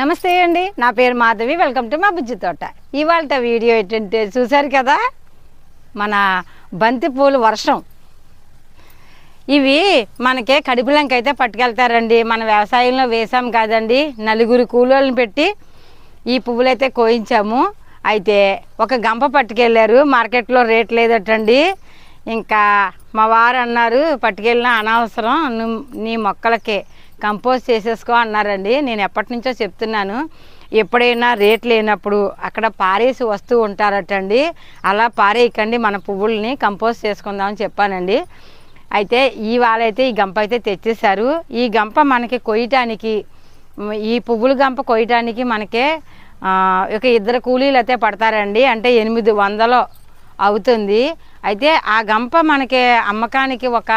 నమస్తే అండి. నా పేరు మాధవి. వెల్కమ్ టు మా బుజ్జి తోట. ఇవాళ వీడియో ఏంటంటే చూశారు కదా? మన బంతిపూలు వర్షం. ఇవి మనకే కడుపులంక అయితే పట్టుకెళ్తారండి. మన వ్యవసాయంలో వేసాం కాదండి. నలుగురు కూలోళ్ళని పెట్టి ఈ పువ్వులైతే కోయించాము. అయితే ఒక గంప పట్టుకెళ్ళారు మార్కెట్లో రేట్ లేదటండి. ఇంకా మా వారు అన్నారు పట్టుకెళ్ళిన అనవసరం. నీ మొక్కలకే కంపోజ్ చేసేసుకో అన్నారండి. నేను ఎప్పటి నుంచో చెప్తున్నాను. ఎప్పుడైనా రేట్ లేనప్పుడు అక్కడ పారేసి వస్తూ ఉంటారటండి. అలా పారేయకండి మన పువ్వుల్ని కంపోజ్ చేసుకుందామని చెప్పానండి. అయితే ఇవాళ అయితే ఈ గంప అయితే తెచ్చేసారు ఈ గంప మనకి కొయ్యటానికి ఈ పువ్వుల గంప కొయ్యటానికి మనకే ఒక ఇద్దరు కూలీలు అయితే పడతారండి. అంటే ఎనిమిది వందలు అవుతుంది. అయితే ఆ గంప మనకి అమ్మకానికి ఒక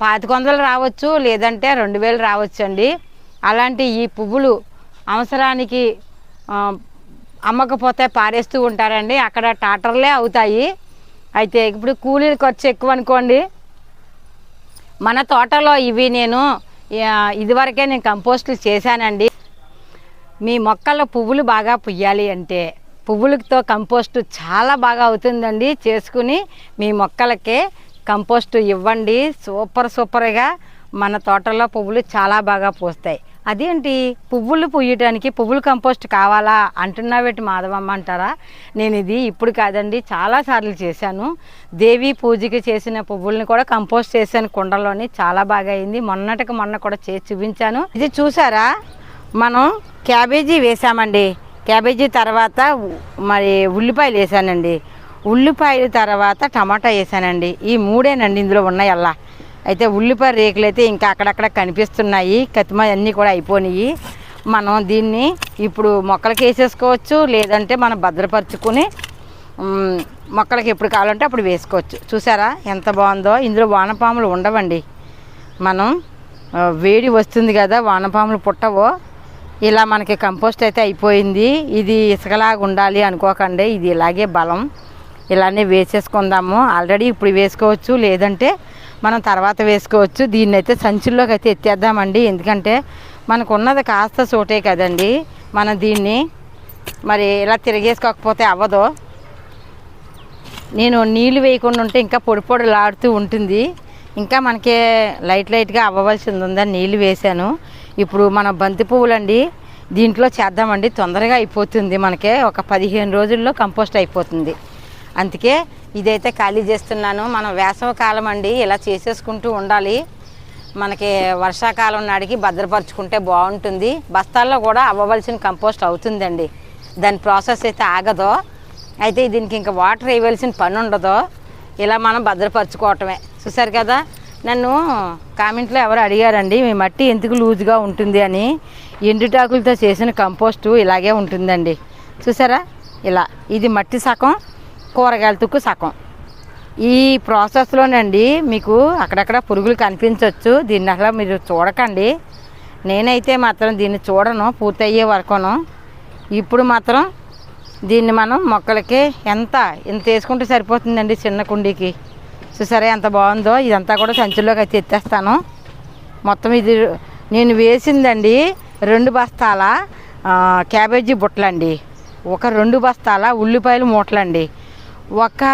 పాతిక వందలు రావచ్చు లేదంటే రెండు వేలు రావచ్చు అండి అలాంటి ఈ పువ్వులు అవసరానికి అమ్మకపోతే పారేస్తూ ఉంటారండి. అక్కడ టాటర్లే అవుతాయి. అయితే ఇప్పుడు కూలీల ఖర్చు ఎక్కువ అనుకోండి మన తోటలో ఇవి నేను ఇదివరకే నేను కంపోస్టులు చేశానండి. మీ మొక్కల్లో పువ్వులు బాగా పుయ్యాలి అంటే పువ్వులతో కంపోస్టు చాలా బాగా అవుతుందండి. చేసుకుని మీ మొక్కలకే కంపోస్ట్ ఇవ్వండి సూపర్ సూపర్గా. మన తోటలో పువ్వులు చాలా బాగా పూస్తాయి. అదేంటి? పువ్వులు పూయటానికి పువ్వులు కంపోస్ట్ కావాలా? అంటున్నావేటి మాధవమ్మ అంటారా? నేను ఇది ఇప్పుడు కాదండి చాలాసార్లు చేశాను. దేవి పూజకి చేసిన పువ్వుల్ని కూడా కంపోస్ట్ చేశాను కుండలోని చాలా బాగా అయింది. మొన్నటికి మొన్న కూడా చేసి చూపించాను. ఇది చూసారా? మనం క్యాబేజీ వేసామండి. క్యాబేజీ తర్వాత మరి ఉల్లిపాయలు వేసానండి. ఉల్లిపాయలు తర్వాత టమాటా వేసానండి. ఈ మూడేనండి ఇందులో ఉన్నాయి అలా అయితే ఉల్లిపాయ రేకులు అయితే ఇంకా అక్కడక్కడ కనిపిస్తున్నాయి. కతిమ అన్నీ కూడా అయిపోయినాయి. మనం దీన్ని ఇప్పుడు మొక్కలకి వేసేసుకోవచ్చు లేదంటే మనం భద్రపరుచుకుని మొక్కలకి ఎప్పుడు కావాలంటే అప్పుడు వేసుకోవచ్చు. చూసారా ఎంత బాగుందో? ఇందులో వానపాములు ఉండవండి. మనం వేడి వస్తుంది కదా వానపాములు పుట్టవో. ఇలా మనకి కంపోస్ట్ అయితే అయిపోయింది. ఇది ఇసుకలాగా ఉండాలి అనుకోకండి. ఇది ఇలాగే బలం. ఇలానే వేసేసుకుందాము. ఆల్రెడీ ఇప్పుడు వేసుకోవచ్చు లేదంటే మనం తర్వాత వేసుకోవచ్చు. దీన్ని అయితే సంచుల్లోకి అయితే ఎత్తేద్దామండి. ఎందుకంటే మనకు ఉన్నది కాస్త చోటే కదండి. మనం దీన్ని మరి ఇలా తిరిగేసుకోకపోతే అవ్వదు. నేను నీళ్ళు వేయకుండా ఉంటే ఇంకా పొడి పొడిలాడుతూ ఉంటుంది. ఇంకా మనకి లైట్ లైట్గా అవ్వవలసింది ఉందని నీళ్ళు వేశాను. ఇప్పుడు మన బంతి పువ్వులండి దీంట్లో చేద్దామండి. తొందరగా అయిపోతుంది మనకి. ఒక పదిహేను రోజుల్లో కంపోస్ట్ అయిపోతుంది. అందుకే ఇదైతే ఖాళీ చేస్తున్నాను. మనం వేసవి కాలం అండి ఇలా చేసేసుకుంటూ ఉండాలి. మనకి వర్షాకాలం నాడికి భద్రపరుచుకుంటే బాగుంటుంది. బస్తాల్లో కూడా అవ్వవలసిన కంపోస్ట్ అవుతుందండి. దాని ప్రాసెస్ అయితే ఆగదో. అయితే దీనికి ఇంకా వాటర్ వేయవలసిన పని ఉండదు. ఇలా మనం భద్రపరచుకోవటమే. చూసారు కదా? నన్ను కామెంట్లో ఎవరు అడిగారండి మీ మట్టి ఎందుకు లూజుగా ఉంటుంది? అని. ఎండుటాకులతో చేసిన కంపోస్టు ఇలాగే ఉంటుందండి. చూసారా ఇలా. ఇది మట్టి సగం కూరగాయల తుక్కు సగం. ఈ ప్రాసెస్లోనండి మీకు అక్కడక్కడ పురుగులు కనిపించవచ్చు దీన్ని అసలు మీరు చూడకండి. నేనైతే మాత్రం దీన్ని చూడను పూర్తయ్యే వరకును. ఇప్పుడు మాత్రం దీన్ని మనం మొక్కలకి ఎంత ఇంత వేసుకుంటే సరిపోతుందండి చిన్న కుండీకి. చూసారా ఎంత బాగుందో? ఇదంతా కూడా సంచుల్లోకి అయితే ఎత్తేస్తాను. మొత్తం ఇది నేను వేసిందండి రెండు బస్తాల క్యాబేజీ బుట్టలండి. ఒక రెండు బస్తాల ఉల్లిపాయలు మూటలండి. ఒక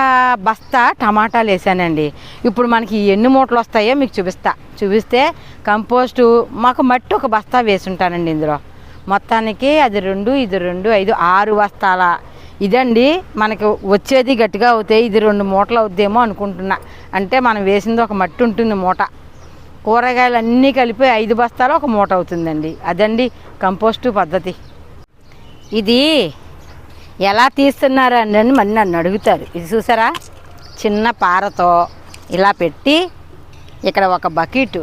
బస్తా టమాటాలు వేసానండి. ఇప్పుడు మనకి ఎన్ని మూటలు వస్తాయో మీకు చూపిస్తా. చూపిస్తే కంపోస్టు మాకు మట్టి ఒక బస్తా వేసుంటానండి ఇందులో. మొత్తానికి అది రెండు ఇది రెండు ఐదు ఆరు బస్తాల. ఇదండి మనకి వచ్చేది గట్టిగా అవుతాయి ఇది రెండు మూటలు అవుద్దేమో అనుకుంటున్నా. అంటే మనం వేసింది ఒక మట్టి ఉంటుంది మూట. కూరగాయలు అన్నీ కలిపి ఐదు బస్తాలు ఒక మూట అవుతుందండి. అదండి కంపోస్టు పద్ధతి. ఇది ఎలా తీస్తున్నారు అని మళ్ళీ నన్ను అడుగుతారు. ఇది చూసారా? చిన్న పారతో ఇలా పెట్టి ఇక్కడ ఒక బకెట్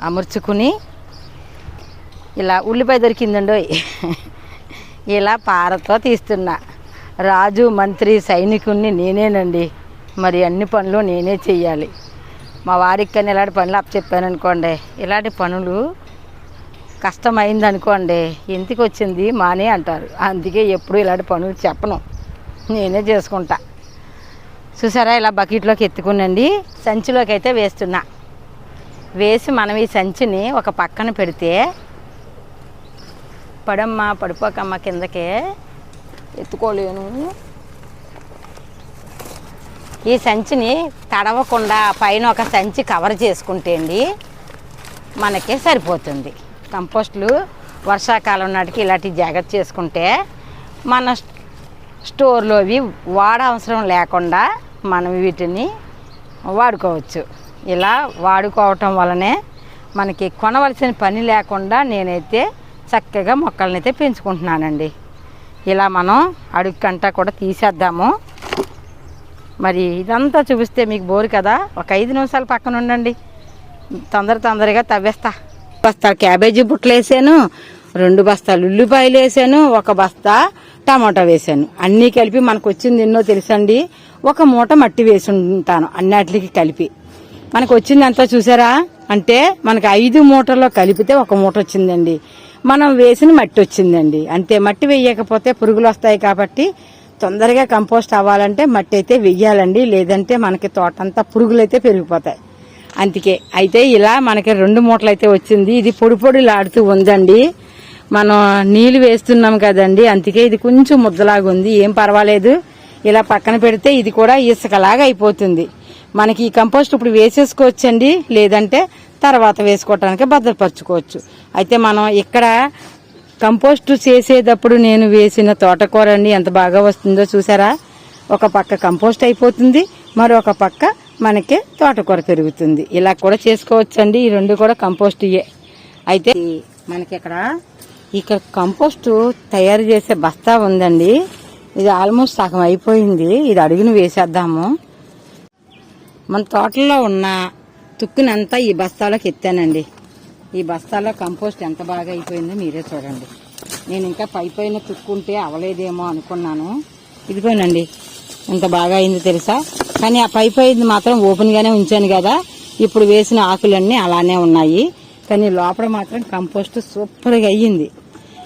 అమర్చుకుని ఇలా ఉల్లిపాయ దొరికిందండో ఇలా పారతో తీస్తున్నా. రాజు మంత్రి సైనికుణ్ణి నేనేనండి. మరి అన్ని పనులు నేనే చెయ్యాలి. మా వారికి కానీ ఇలాంటి పనులు అప్పచెప్పాను అనుకోండి ఇలాంటి పనులు కష్టమైంది అనుకోండి ఇంటికి వచ్చింది మానే అంటారు. అందుకే ఎప్పుడు ఇలాంటి పనులు చెప్పను. నేనే చేసుకుంటా. చూసారా ఇలా బకెట్లోకి ఎత్తుకునండి. సంచిలోకి అయితే వేస్తున్నా. వేసి మనం ఈ సంచిని ఒక పక్కన పెడితే పడమ్మా పడిపోకమ్మా కిందకే ఎత్తుకోలేను. ఈ సంచిని తడవకుండా పైన ఒక సంచి కవర్ చేసుకుంటే అండి మనకే సరిపోతుంది. కంపోస్టులు వర్షాకాలం నాటికి ఇలాంటి జాగ్రత్త చేసుకుంటే మన స్టోర్లో అవి వాడ అవసరం లేకుండా మనం వీటిని వాడుకోవచ్చు. ఇలా వాడుకోవటం వలనే మనకి కొనవలసిన పని లేకుండా నేనైతే చక్కగా మొక్కలనైతే పెంచుకుంటున్నానండి. ఇలా మనం అడుగు కంటా కూడా తీసేద్దాము. మరి ఇదంతా చూపిస్తే మీకు బోరు కదా? ఒక ఐదు నిమిషాలు పక్కన ఉండండి. తొందర తొందరగా తవ్వేస్తా. బస్తా క్యాబేజీ బుట్టలు వేసాను రెండు బస్తాలు ఉల్లిపాయలు వేసాను ఒక బస్తా టమాటా వేసాను. అన్నీ కలిపి మనకు వచ్చింది ఎన్నో తెలుసండి? ఒక మూట మట్టి వేసి ఉంటాను అన్నిటికి కలిపి. మనకు వచ్చింది ఎంతో చూసారా? అంటే మనకి ఐదు మూటల్లో కలిపితే ఒక మూట వచ్చిందండి. మనం వేసిన మట్టి వచ్చిందండి. అంతే మట్టి వేయకపోతే పురుగులు వస్తాయి కాబట్టి తొందరగా కంపోస్ట్ అవ్వాలంటే మట్టి అయితే వెయ్యాలండి లేదంటే మనకి తోటంతా పురుగులైతే పెరిగిపోతాయి. అందుకే. అయితే ఇలా మనకి రెండు మూటలు అయితే వచ్చింది. ఇది పొడి పొడిలాడుతూ ఉందండి. మనం నీళ్ళు వేస్తున్నాం కదండి. అందుకే ఇది కొంచెం ముద్దలాగా ఉంది. ఏం పర్వాలేదు. ఇలా పక్కన పెడితే ఇది కూడా ఇసుకలాగా అయిపోతుంది. మనకి ఈ కంపోస్ట్ ఇప్పుడు వేసేసుకోవచ్చండి. లేదంటే తర్వాత వేసుకోవటానికి భద్రపరచుకోవచ్చు. అయితే మనం ఇక్కడ కంపోస్ట్ చేసేటప్పుడు నేను వేసిన తోటకూర అండి. ఎంత బాగా వస్తుందో చూసారా? ఒక పక్క కంపోస్ట్ అయిపోతుంది. మరొక పక్క మనకి తోటకూర పెరుగుతుంది. ఇలా కూడా చేసుకోవచ్చండి. ఈ రెండు కూడా కంపోస్ట్ ఇయే అయితే మనకి ఇక్కడ ఇక్కడ కంపోస్ట్ తయారు చేసే బస్తా ఉందండి. ఇది ఆల్మోస్ట్ సగం అయిపోయింది. ఇది అడుగును వేసేద్దాము. మన తోటలో ఉన్న తుక్కునంతా ఈ బస్తాలోకి ఎత్తానండి. ఈ బస్తాలో కంపోస్ట్ ఎంత బాగా అయిపోయిందో మీరే చూడండి. నేను ఇంకా పై పైన తుక్కుంటే అవలేదేమో అనుకున్నాను. ఇదిగోనండి ఎంత బాగా అయింది తెలుసా? కానీ ఆ పై పైది మాత్రం ఓపెన్ గానే ఉంచాను కదా. ఇప్పుడు వేసిన ఆకులన్నీ అలానే ఉన్నాయి. కానీ లోపల మాత్రం కంపోస్ట్ సూపర్గా అయ్యింది.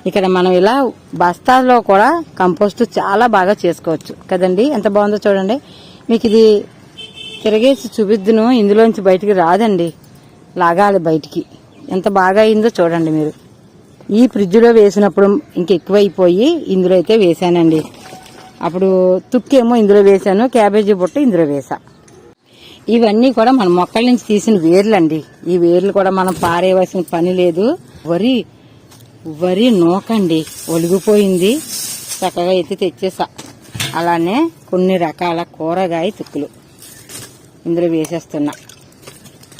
ఇక్కడ మనం ఇలా బస్తాల్లో కూడా కంపోస్ట్ చాలా బాగా చేసుకోవచ్చు. కదండి? ఎంత బాగుందో చూడండి. మీకు ఇది తిరగేసి చూపిద్దును. ఇందులోంచి బయటికి రాదండి. లాగాలి బయటికి. ఎంత బాగా అయిందో చూడండి మీరు. ఈ ఫ్రిడ్జ్లో వేసినప్పుడు ఇంక ఎక్కువైపోయి ఇందులో అయితే వేసానండి. అప్పుడు తుక్కేమో ఇందులో వేసాను క్యాబేజీ బుట్ట ఇందులో వేసా ఇవన్నీ కూడా మన మొక్కల నుంచి తీసిన వేర్లండి. ఈ వేర్లు కూడా మనం పారేయవలసిన పని లేదు. వరి వరి నూకండి ఒలిగిపోయింది. చక్కగా ఎత్తి తెచ్చేసా అలానే కొన్ని రకాల కూరగాయ తుక్కులు ఇందులో వేసేస్తున్నా.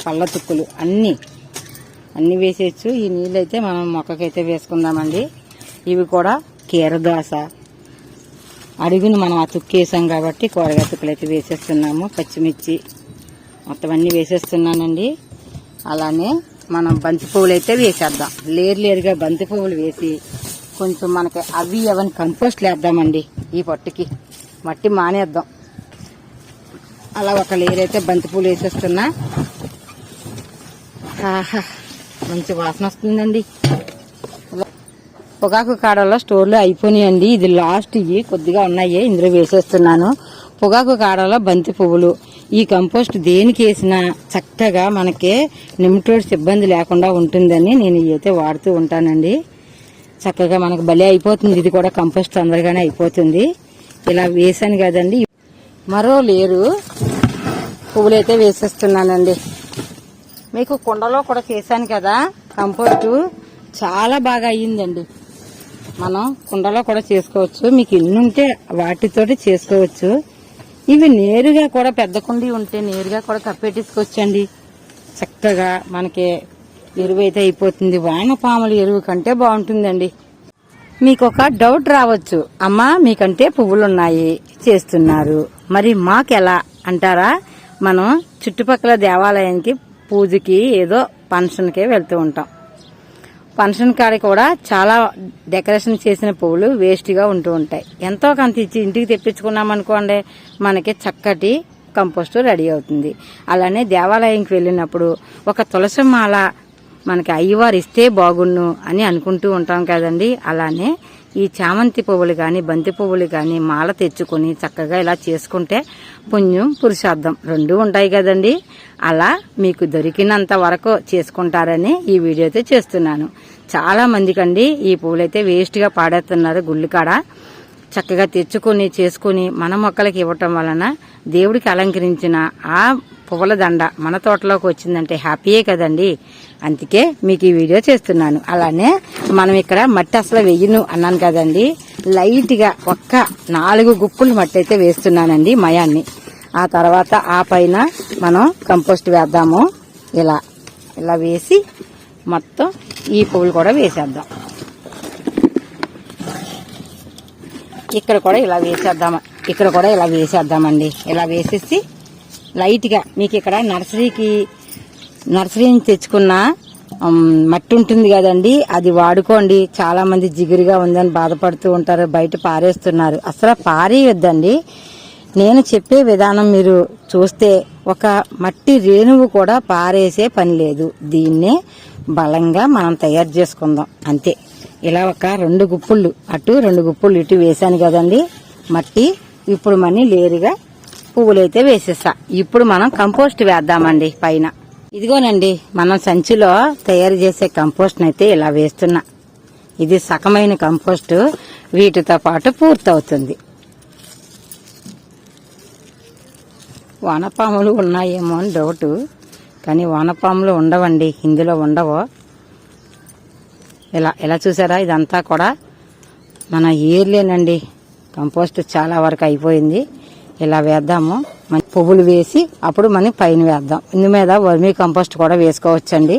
పళ్ళ తుక్కులు అన్నీ అన్నీ వేసేయచ్చు. ఈ నీళ్ళు అయితే మనం మొక్కకైతే వేసుకుందామండి. ఇవి కూడా కీరదోస అడుగును మనం ఆ కాబట్టి కూరగాయ తుక్కులు అయితే వేసేస్తున్నాము పచ్చిమిర్చి మొత్తం అన్నీ వేసేస్తున్నానండి. అలానే మనం బంతి పువ్వులు అయితే వేసేద్దాం. లేరు లేరుగా బంతి పువ్వులు వేసి కొంచెం మనకి అవి అవన్నీ కంపోస్ట్ వేద్దామండి ఈ పొట్టుకి. మట్టి మానేద్దాం. అలా ఒక లేరు అయితే బంతి పువ్వులు వేసేస్తున్నా. ఆహా మంచి వాసన వస్తుందండి. పొగాకు కాడలో స్టోర్లో అయిపోయినాయండి. ఇది లాస్ట్ ఇవి కొద్దిగా ఉన్నాయి ఇందులో వేసేస్తున్నాను. పొగాకు కాడలో బంతి పువ్వులు. ఈ కంపోస్ట్ దేనికి వేసినా చక్కగా మనకి నిమిటోడ్స్ ఇబ్బంది లేకుండా ఉంటుందని నేను ఇవి అయితే వాడుతూ ఉంటానండి. చక్కగా మనకు భలే అయిపోతుంది. ఇది కూడా కంపోస్ట్ తొందరగానే అయిపోతుంది. ఇలా వేసాను కదండి. మరో లేరు పువ్వులైతే వేసేస్తున్నానండి. మీకు కుండలో కూడా చేశాను కదా కంపోస్టు. చాలా బాగా అయ్యిందండి. మనం కుండలో కూడా చేసుకోవచ్చు. మీకు ఇల్లు ఉంటే వాటితోటి చేసుకోవచ్చు. ఇవి నేరుగా కూడా పెద్ద కుండి ఉంటే నేరుగా కూడా కప్పెట్టేసుకోవచ్చండి చక్కగా మనకి ఎరువు అయితే అయిపోతుంది. వానపాముల ఎరువు కంటే బాగుంటుందండి. మీకు ఒక డౌట్ రావచ్చు. అమ్మా మీకంటే పువ్వులున్నాయి చేస్తున్నారు. మరి మాకెలా అంటారా? మనం చుట్టుపక్కల దేవాలయానికి పూజకి ఏదో ఫంక్షన్కే వెళ్తూ ఉంటాం. ఫంక్షన్ కాడ కూడా చాలా డెకరేషన్ చేసిన పువ్వులు వేస్ట్గా ఉంటూ ఉంటాయి. ఎంతో కొంత ఇచ్చి ఇంటికి తెప్పించుకున్నాం అనుకోండి మనకి చక్కటి కంపోస్ట్ రెడీ అవుతుంది. అలానే దేవాలయంకి వెళ్ళినప్పుడు ఒక తులసి మాల మనకి అయ్యవారు ఇస్తే బాగుండు అని అనుకుంటూ ఉంటాం కదండి. అలానే ఈ చామంతి పువ్వులు కానీ బంతి పువ్వులు కానీ మాల తెచ్చుకొని చక్కగా ఇలా చేసుకుంటే పుణ్యం పురుషార్థం రెండు ఉంటాయి కదండి. అలా మీకు దొరికినంత వరకు చేసుకుంటారని ఈ వీడియో అయితే చేస్తున్నాను. చాలా మందికండి ఈ పువ్వులైతే వేస్ట్గా పాడేస్తున్నారు గుళ్ళు కాడ చక్కగా తెచ్చుకొని చేసుకొని మన మొక్కలకి ఇవ్వటం వలన దేవుడికి అలంకరించిన ఆ పువ్వుల దండ మన తోటలోకి వచ్చిందంటే హ్యాపీయే కదండి. అందుకే మీకు ఈ వీడియో చేస్తున్నాను. అలానే మనం ఇక్కడ మట్టి అసలు వెయ్యను అన్నాను కదండి. లైట్గా ఒక్క నాలుగు గుప్పులు మట్టి అయితే వేస్తున్నానండి మయాన్ని. ఆ తర్వాత ఆ పైన మనం కంపోస్ట్ వేద్దాము. ఇలా ఇలా వేసి మొత్తం ఈ పువ్వులు కూడా వేసేద్దాం. ఇక్కడ కూడా ఇలా వేసేద్దాం ఇక్కడ కూడా ఇలా వేసేద్దామండి. ఇలా వేసేసి లైట్గా. మీకు ఇక్కడ నర్సరీకి నర్సరీ నుంచి తెచ్చుకున్న మట్టి ఉంటుంది కదండి అది వాడుకోండి. చాలామంది జిగురుగా ఉందని బాధపడుతూ ఉంటారు బయట పారేస్తున్నారు. అసలు పారేయొద్దండి. నేను చెప్పే విధానం మీరు చూస్తే ఒక మట్టి రేణువు కూడా పారేసే పని లేదు. దీన్నే బలంగా మనం తయారు చేసుకుందాం. అంతే. ఇలా ఒక రెండు గుప్పుళ్ళు అటు రెండు గుప్పుళ్ళు ఇటు వేసాను కదండి మట్టి. ఇప్పుడు మనీ లేరుగా పువ్వులైతే వేసేసా. ఇప్పుడు మనం కంపోస్ట్ వేద్దామండి పైన. ఇదిగోనండి మనం సంచిలో తయారు చేసే కంపోస్ట్ అయితే ఇలా వేస్తున్నా. ఇది సకమైన కంపోస్ట్ వీటితో పాటు పూర్తవుతుంది. వానపాములు ఉన్నాయేమో అని డౌటు కానీ వానపాములు ఉండవండి. ఇందులో ఉండవు. ఇలా ఇలా చూసారా? ఇదంతా కూడా మన ఏర్లేనండి. కంపోస్ట్ చాలా వరకు అయిపోయింది. ఇలా వేద్దాము. పువ్వులు వేసి అప్పుడు మనం పైన వేద్దాం. ఇందు మీద వర్మీ కంపోస్ట్ కూడా వేసుకోవచ్చండి.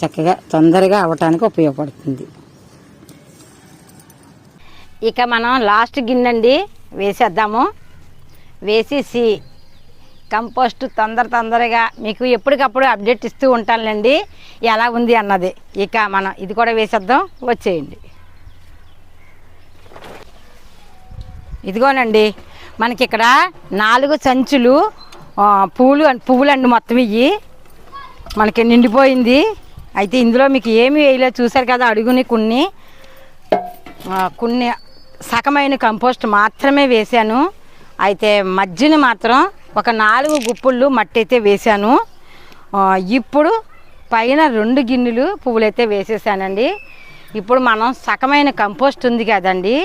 చక్కగా తొందరగా అవ్వటానికి ఉపయోగపడుతుంది. ఇక మనం లాస్ట్ గిన్నెండి వేసేద్దాము. వేసేసి కంపోస్ట్ తొందర తొందరగా మీకు ఎప్పటికప్పుడు అప్డేట్ ఇస్తూ ఉంటానులేండి. ఎలా ఉంది అన్నది. ఇక మనం ఇది కూడా వేసేద్దాం. వచ్చేయండి. ఇదిగోనండి. మనకి ఇక్కడ నాలుగు సంచులు పూలు పువ్వులండి మొత్తం ఇవి మనకి నిండిపోయింది. అయితే ఇందులో మీకు ఏమి వేయలేదు. చూసారు కదా అడుగుని కొన్ని. కొన్ని సగమైన కంపోస్ట్ మాత్రమే వేశాను. అయితే మధ్యన మాత్రం ఒక నాలుగు గుప్పుళ్ళు మట్టి అయితే వేశాను ఇప్పుడు పైన రెండు గిన్నెలు పువ్వులైతే వేసేసానండి. ఇప్పుడు మనం సకమైన కంపోస్ట్ ఉంది కదండి.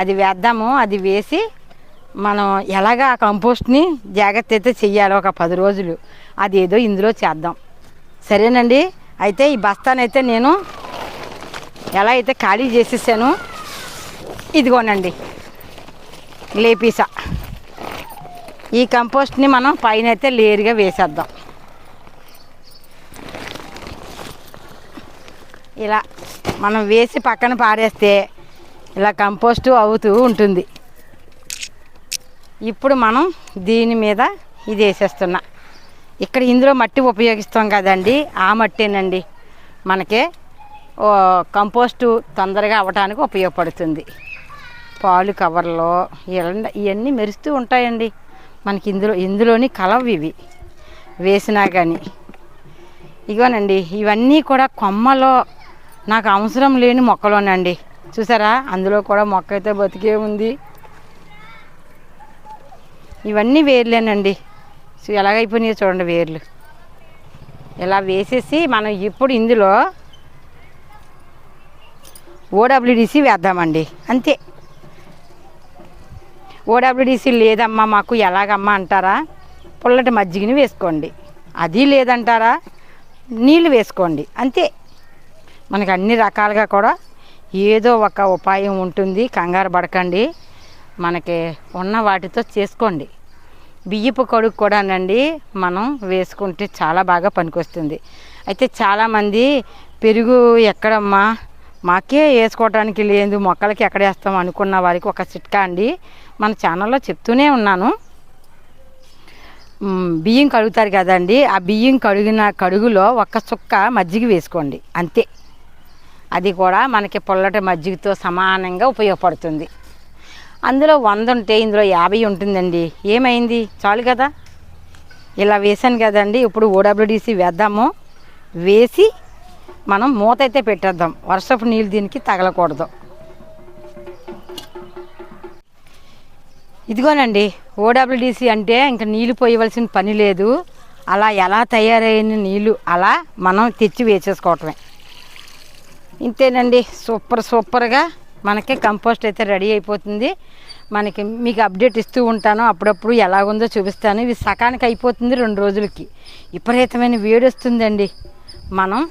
అది వేద్దాము. అది వేసి మనం ఎలాగ ఆ కంపోస్ట్ని జాగ్రత్త అయితే చెయ్యాలి ఒక పది రోజులు. అది ఏదో ఇందులో చేద్దాం. సరేనండి? అయితే ఈ బస్తానైతే నేను ఎలా అయితే ఖాళీ చేసేసాను ఇదిగోనండి. లేపీసా. ఈ కంపోస్ట్ని మనం పైన అయితే లేరుగా వేసేద్దాం. ఇలా మనం వేసి పక్కన పారేస్తే ఇలా కంపోస్టు అవుతూ ఉంటుంది. ఇప్పుడు మనం దీని మీద ఇది వేసేస్తున్నా. ఇక్కడ ఇందులో మట్టి ఉపయోగిస్తాం కదండి ఆ మట్టేనండి. మనకే ఓ కంపోస్టు తొందరగా అవ్వడానికి ఉపయోగపడుతుంది. పాలు కవర్లో ఇలా ఇవన్నీ మెరుస్తూ ఉంటాయండి. మనకి ఇందులో ఇందులోని కలవి ఇవి. వేసినా కానీ ఇగోనండి ఇవన్నీ కూడా కొమ్మలో నాకు అవసరం లేని మొక్కలోనండి. చూసారా? అందులో కూడా మొక్క అయితే బతికే ఉంది. ఇవన్నీ వేర్లేనండి. చూ- ఎలాగైపోయినాయో చూడండి వేర్లు. ఇలా వేసేసి మనం ఇప్పుడు ఇందులో ఓడబ్ల్యూడిసి వేద్దామండి. అంతే. ఓడబ్ల్యూడిసి లేదమ్మా మాకు ఎలాగమ్మా అంటారా? పుల్లటి మజ్జిగని వేసుకోండి. అది లేదంటారా? నీళ్ళు వేసుకోండి. అంతే. మనకి అన్ని రకాలుగా కూడా ఏదో ఒక ఉపాయం ఉంటుంది. కంగారు పడకండి. మనకి ఉన్న వాటితో చేసుకోండి. బియ్యపు కడుగు కూడానండి మనం వేసుకుంటే చాలా బాగా పనికొస్తుంది. అయితే చాలామంది పెరుగు ఎక్కడమ్మా? మాకే వేసుకోవడానికి లేదు. మొక్కలకి ఎక్కడ వేస్తాం అనుకున్న వారికి ఒక చిట్కా అండి. మన ఛానల్లో చెప్తూనే ఉన్నాను. బియ్యం కడుగుతారు కదండి. ఆ బియ్యం కడిగిన కడుగులో ఒక్క చుక్క మజ్జిగ వేసుకోండి. అంతే. అది కూడా మనకి పొల్లటి మజ్జిగతో సమానంగా ఉపయోగపడుతుంది. అందులో వంద ఉంటే ఇందులో యాభై ఉంటుందండి. ఏమైంది? చాలు కదా. ఇలా వేసాను కదండి. ఇప్పుడు ఓడబ్ల్యూడిసి వేద్దాము. వేసి మనం మూత అయితే పెట్టేద్దాం. వర్షపు నీళ్ళు దీనికి తగలకూడదు. ఇదిగోనండి. ఓడబ్ల్యూడిసి అంటే ఇంకా నీళ్ళు పోయవలసిన పని లేదు. అలా ఎలా తయారైన నీళ్ళు అలా మనం తెచ్చి వేసేసుకోవటమే. ఇంతేనండి. సూపర్ సూపర్గా మనకి కంపోస్ట్ అయితే రెడీ అయిపోతుంది. మనకి మీకు అప్డేట్ ఇస్తూ ఉంటాను. అప్పుడప్పుడు ఎలాగుందో చూపిస్తాను. ఇవి సకానికి అయిపోతుంది రెండు రోజులకి. విపరీతమైన వేడి వస్తుందండి. మనం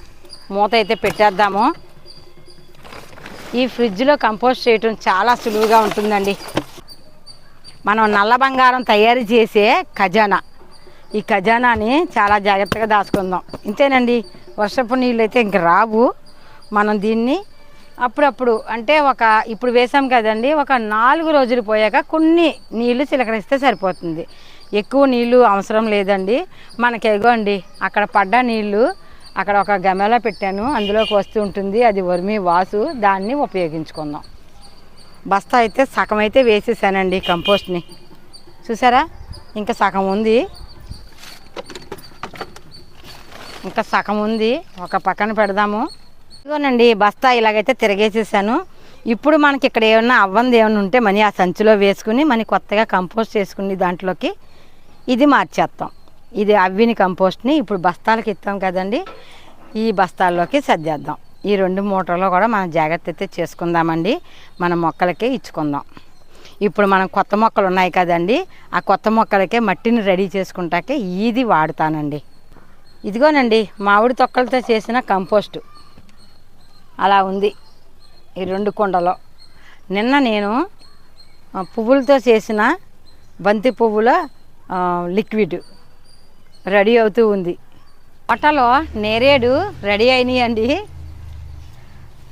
మూత అయితే పెట్టేద్దాము. ఈ ఫ్రిడ్జ్లో కంపోస్ట్ చేయటం చాలా సులువుగా ఉంటుందండి. మనం నల్ల బంగారం తయారు చేసే ఖజానా. ఈ ఖజానాని చాలా జాగ్రత్తగా దాచుకుందాం. ఇంతేనండి. వర్షపు నీళ్ళు అయితే ఇంక రావు. మనం దీన్ని అప్పుడప్పుడు అంటే ఒక ఇప్పుడు వేసాం కదండి ఒక నాలుగు రోజులు పోయాక కొన్ని నీళ్ళు చిలకరిస్తే సరిపోతుంది. ఎక్కువ నీళ్ళు అవసరం లేదండి. మనకి ఎగోండి అక్కడ పడ్డ నీళ్ళు అక్కడ ఒక గమెలో పెట్టాను అందులోకి వస్తూ ఉంటుంది అది వర్మి వాసు దాన్ని ఉపయోగించుకుందాం. బస్తా అయితే సగం అయితే వేసేసానండి కంపోస్ట్ని. చూసారా? ఇంకా సగం ఉంది. ఇంకా సగం ఉంది. ఒక పక్కన పెడదాము. ఇదిగోనండి బస్తా ఇలాగైతే తిరగేసేసాను. ఇప్పుడు మనకి ఇక్కడ ఏమన్నా అవ్వంది ఏమైనా ఉంటే మనీ ఆ సంచిలో వేసుకుని మన కొత్తగా కంపోస్ట్ చేసుకుని దాంట్లోకి ఇది మార్చేస్తాం ఇది అవ్విని కంపోస్ట్ని ఇప్పుడు బస్తాలకు ఇస్తాం కదండి ఈ బస్తాల్లోకి సర్దేద్దాం. ఈ రెండు మూటల్లో కూడా మనం జాగ్రత్త అయితే చేసుకుందామండి. మన మొక్కలకే ఇచ్చుకుందాం. ఇప్పుడు మనం కొత్త మొక్కలు ఉన్నాయి కదండి ఆ కొత్త మొక్కలకే మట్టిని రెడీ చేసుకుంటాకే ఇది వాడుతానండి. ఇదిగోనండి మామిడి తొక్కలతో చేసిన కంపోస్టు. అలా ఉంది ఈ రెండు కుండలో. నిన్న నేను పువ్వులతో చేసిన బంతి పువ్వుల లిక్విడ్ రెడీ అవుతూ ఉంది. పొట్టలో నేరేడు రెడీ అయినాయండి.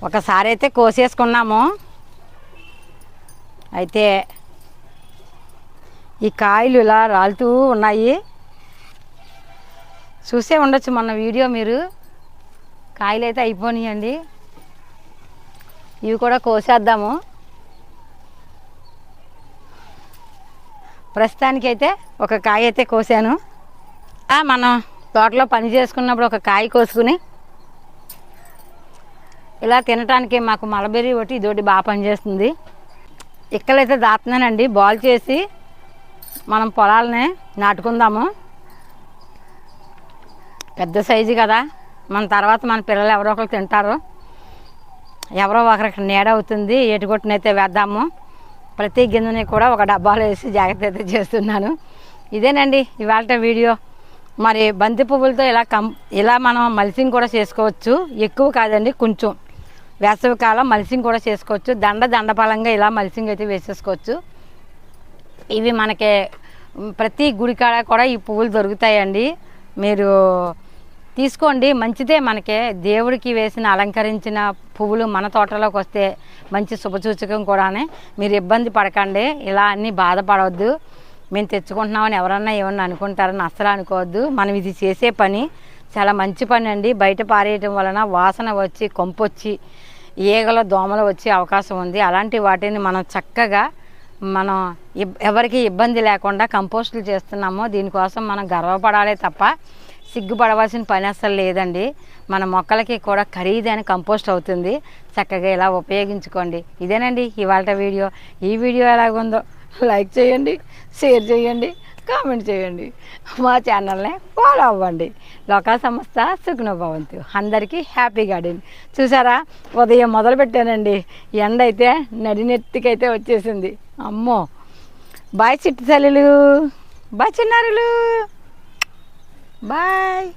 ఒకసారి అయితే కోసేసుకున్నాము. అయితే ఈ కాయలు ఇలా రాలుతూ ఉన్నాయి. చూసే ఉండొచ్చు మొన్న వీడియో మీరు. కాయలు అయితే అయిపోయినాయండి ఇవి కూడా కోసేద్దాము. ప్రస్తుతానికైతే ఒక కాయ అయితే కోసాను మనం తోటలో పని చేసుకున్నప్పుడు ఒక కాయ కోసుకుని ఇలా తినటానికి మాకు మలబెర్రీ ఒకటి ఇదోటి బాగా పనిచేస్తుంది. ఇక్కలైతే దాతున్నానండి. బాల్ చేసి మనం పొలాలని నాటుకుందాము. పెద్ద సైజు కదా. మన తర్వాత మన పిల్లలు ఎవరో ఒకరు తింటారు. ఎవరో ఒకరికి నీడ అవుతుంది ఏటుకొట్టునైతే వేద్దాము. ప్రతి గింజని కూడా ఒక డబ్బాలో వేసి జాగ్రత్త అయితే చేస్తున్నాను. ఇదేనండి ఇవాళ వీడియో. మరి బంతి పువ్వులతో ఇలా కం ఇలా మనం మల్సింగ్ కూడా చేసుకోవచ్చు. ఎక్కువ కాదండి కొంచెం. వేసవి కాలం మల్సింగ్ కూడా చేసుకోవచ్చు. దండ దండపాలంగా ఇలా మల్సింగ్ అయితే వేసేసుకోవచ్చు. ఇవి మనకి ప్రతి గుడికాడ కూడా ఈ పువ్వులు దొరుకుతాయండి. మీరు తీసుకోండి మంచిదే మనకి. దేవుడికి వేసిన అలంకరించిన పువ్వులు మన తోటలోకి వస్తే మంచి శుభసూచకం కూడానే. మీరు ఇబ్బంది పడకండి ఇలా అన్నీ బాధపడవద్దు. మేము తెచ్చుకుంటున్నామని ఎవరన్నా ఏమన్నా అనుకుంటారని అస్సలు అనుకోవద్దు. మనం ఇది చేసే పని చాలా మంచి పని అండి. బయట పారేయటం వలన వాసన వచ్చి కొంపొచ్చి ఈగల దోమలు వచ్చే అవకాశం ఉంది. అలాంటి వాటిని మనం చక్కగా మనం ఇబ్- ఎవరికి ఇబ్బంది లేకుండా కంపోస్టులు చేస్తున్నామో దీనికోసం మనం గర్వపడాలే తప్ప సిగ్గుపడవలసిన పని అసలు లేదండి. మన మొక్కలకి కూడా ఖరీదైన కంపోస్ట్ అవుతుంది. చక్కగా ఇలా ఉపయోగించుకోండి. ఇదేనండి ఇవాళ వీడియో. ఈ వీడియో ఎలాగుందో లైక్ చేయండి షేర్ చేయండి కామెంట్ చేయండి. మా ఛానల్ని ఫాలో అవ్వండి. లోకా సంస్థ సుఖనోభవంతు అందరికీ హ్యాపీ గార్డెన్. చూసారా? ఉదయం మొదలు పెట్టానండి ఎండ అయితే నడినెత్తికైతే వచ్చేసింది. అమ్మో! బాయ్ చిట్టి తల్లులు. బాయ్ చిన్నారులు. బాయ్